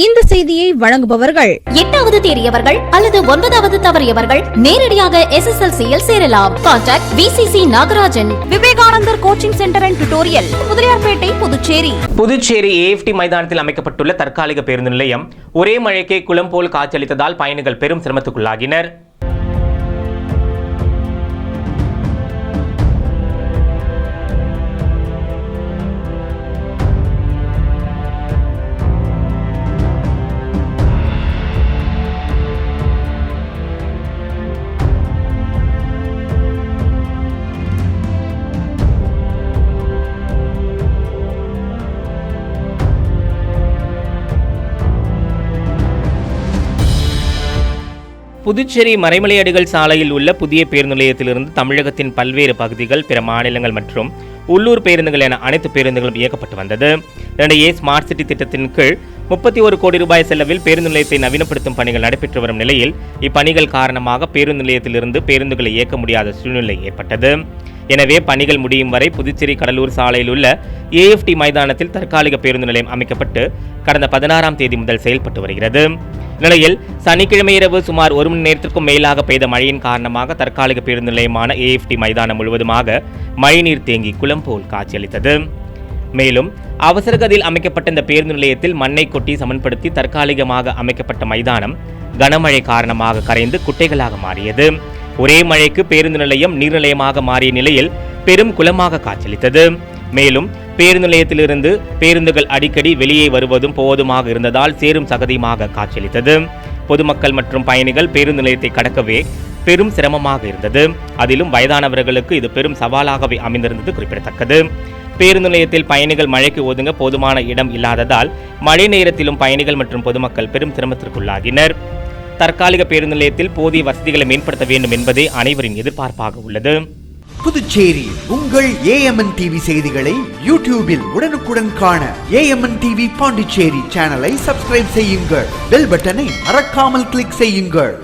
இந்த செய்தியை வழங்குபவர்கள் எட்டாவது தேறியவர்கள் அல்லது ஒன்பதாவது தவறியவர்கள் நேரடியாக எஸ்எஸ்எல்சியில் சேரலாம். Contact VCC Nagarajan Vivekanandar coaching centre and tutorial Mudaliarpet Puducherry. Puducherry AFT மைதானத்தில் அமைக்கப்பட்டுள்ள தற்காலிக பேருந்து நிலையம் ஒரே மழைக்கே குளம் போல் காட்சியளித்ததால் பயணிகள் பெரும் சிரமத்துக்குள்ளாகினர். புதுச்சேரி மறைமலையடிகள் சாலையில் உள்ள புதிய பேருந்து நிலையத்திலிருந்து தமிழகத்தின் பல்வேறு பகுதிகள் பிற மாநிலங்கள் மற்றும் உள்ளூர் பேருந்துகள் என அனைத்து பேருந்துகளும் இயக்கப்பட்டு வந்தது. இதனிடையே ஸ்மார்ட் சிட்டி திட்டத்தின் கீழ் முப்பத்தி ஒரு கோடி ரூபாய் செலவில் பேருந்து நிலையத்தை நவீனப்படுத்தும் பணிகள் நடைபெற்று வரும் நிலையில் இப்பணிகள் காரணமாக பேருந்து நிலையத்திலிருந்து பேருந்துகளை இயக்க முடியாத சூழ்நிலை ஏற்பட்டது. எனவே பணிகள் முடியும் வரை புதுச்சேரி கடலூர் சாலையில் உள்ள ஏஎஃப்டி மைதானத்தில் தற்காலிக பேருந்து நிலையம் அமைக்கப்பட்டு கடந்த பதினாறாம் தேதி முதல் செயல்பட்டு வருகிறது. நிலையில் சனிக்கிழமை இரவு சுமார் ஒரு மணி நேரத்திற்கும் மேலாக பெய்த மழையின் காரணமாக தற்காலிக பேருந்து நிலையமான ஏஎஃப்டி மைதானம் முழுவதுமாக மழைநீர் தேங்கி குளம் போல் காட்சியளித்தது. மேலும் அவசரகதியில் அமைக்கப்பட்ட இந்த பேருந்து நிலையத்தில் மண்ணை கொட்டி சமன்படுத்தி தற்காலிகமாக அமைக்கப்பட்ட மைதானம் கனமழை காரணமாக கரைந்து குட்டைகளாக மாறியது. ஒரே மழைக்கு பேருந்து நிலையம் நீர்நிலையமாக மாறிய நிலையில் பெரும் குளமாக காட்சியளித்தது. மேலும் பேருந்து நிலையத்திலிருந்து பேருந்துகள் அடிக்கடி வெளியே வருவதும் போவதுமாக இருந்ததால் சேரும் சகதியுமாக காட்சியளித்தது. பொதுமக்கள் மற்றும் பயணிகள் பேருந்து நிலையத்தை கடக்கவே பெரும் சிரமமாக இருந்தது. அதிலும் வயதானவர்களுக்கு இது பெரும் சவாலாகவே அமைந்திருந்தது குறிப்பிடத்தக்கது. பேருந்து நிலையத்தில் பயணிகள் மழைக்கு ஒதுங்க போதுமான இடம் இல்லாததால் மழை நேரத்திலும் பயணிகள் மற்றும் பொதுமக்கள் பெரும் சிரமத்திற்குள்ளாகினர். தற்காலிக பேருந்து நிலையத்தில் போதிய வசதிகளை மேம்படுத்த வேண்டும் என்பதே அனைவரின் எதிர்பார்ப்பாக உள்ளது. புதுச்சேரி உங்கள் ஏஎம்என் டிவி செய்திகளை யூடியூபில் உடனுக்குடன் காண ஏஎம்என் டிவி பாண்டிச்சேரி சேனலை சப்ஸ்கிரைப் செய்யுங்கள். பெல் பட்டனை மறக்காமல் கிளிக் செய்யுங்கள்.